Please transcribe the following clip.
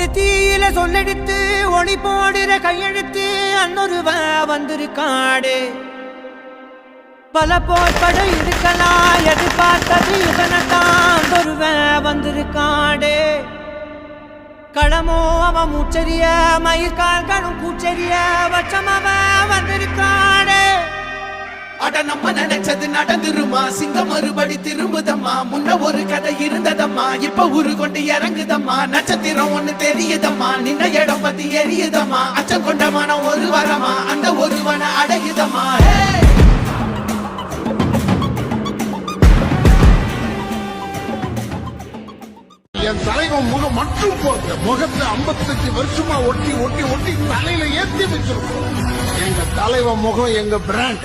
ஒரு தீயில சொல்லெடுத்து ஒளி போடுற கையெழுத்து அன்னொருவ வந்திருக்காடு. பல போர்ப்படம் இருக்கலாம் எதிர்பார்த்தது இவனத்தான் ஒருவ வந்திருக்காடு. களமோ அவன் மூச்சரிய மயிர்கால்களும் பூச்செரிய வச்சமவ அட நம்ம நினைச்சது நடந்துருமா? சிங்கம் மறுபடி திரும்புதம்மா? முன்ன ஒரு கதை இருந்ததம்மா? இப்ப உரு கொண்டு இறங்குதம்மா? நட்சத்திரம் ஒண்ணு தெரியுதம்மா? நின்ன இடம் பத்தி எரியுதம்மா? அச்சம் கொண்ட மனம் ஒரு வரமா? அந்த ஒருவனை அடையுதம்மா? என் தலைவன் முகம் மட்டும் போகுது முகத்தை 55 வருஷமா ஒட்டி ஒட்டி ஒட்டி தலையில ஏத்தி வச்சிருக்கோம். தலைவன் முகம் எங்க பிராண்ட்